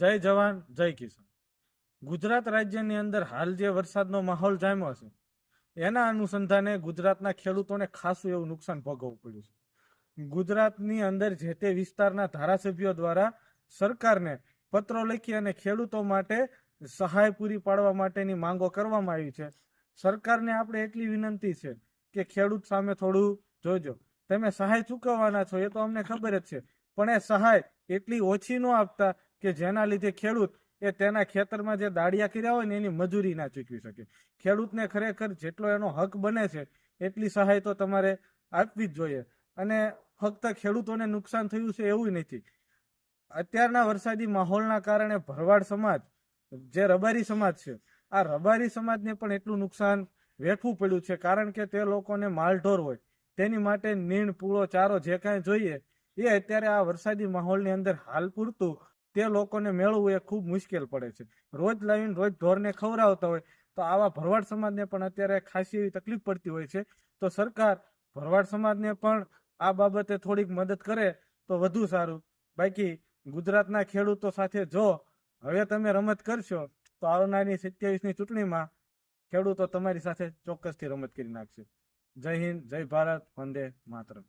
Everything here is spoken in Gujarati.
જય જવાન, જય કિસાન. ગુજરાત રાજ્યની અંદર હાલ જે વરસાદનો માહોલ જામ્યો છે, એના અનુસંધાને ગુજરાતના ખેડૂતોને ખાસું એવું નુકસાન ભોગવવું પડ્યું છે. ગુજરાતની અંદર જે તે વિસ્તારના ધારાસભ્યો દ્વારા સરકારને પત્રો લખી અને ખેડૂતો માટે સહાય પૂરી પાડવા માટેની માંગો કરવામાં આવી છે. સરકારને આપણે એટલી વિનંતી છે કે ખેડૂત સામે થોડું જોજો. તમે સહાય ચૂકવવાના છો, એ તો અમને ખબર જ છે. પણ એ સહાય એટલી ઓછી ન આપતા કે જેના લીધે ખેડૂત એ તેના ખેતરમાં જે દાળિયા કર્યા હોય ને એની મજૂરી ના ચૂકવી શકે. ખેડૂતને ખરેખર જેટલો એનો હક બને છે, એટલી સહાય તો તમારે આપવી જ જોઈએ. અને ફક્ત ખેડૂતોને નુકસાન થયું છે એવું નથી. અત્યારના વરસાદી માહોલના કારણે ભરવાડ સમાજ, જે રબારી સમાજ છે, આ રબારી સમાજને પણ એટલું નુકસાન વેઠવું પડ્યું છે. કારણ કે તે લોકોને માલઢોર હોય. તેની માટે નીણ, પૂળો, ચારો જે કાંઈ જોઈએ, એ અત્યારે આ વરસાદી માહોલની અંદર હાલ પૂરતું તે લોકોને મેળવવું એ ખૂબ મુશ્કેલ પડે છે. રોજ લાવીને રોજ ઢોરને ખવડાવતા હોય તો આવા ભરવાડ સમાજને પણ અત્યારે ખાસી એવી તકલીફ પડતી હોય છે. તો સરકાર ભરવાડ સમાજને પણ આ બાબતે થોડીક મદદ કરે તો વધુ સારું. બાકી ગુજરાતના ખેડૂતો સાથે જો હવે તમે રમત કરશો તો આવનારી સત્યાવીસની ચૂંટણીમાં ખેડૂતો તમારી સાથે ચોક્કસથી રમત કરી નાખશે. જય હિન્દ, જય ભારત, વંદે માતરમ.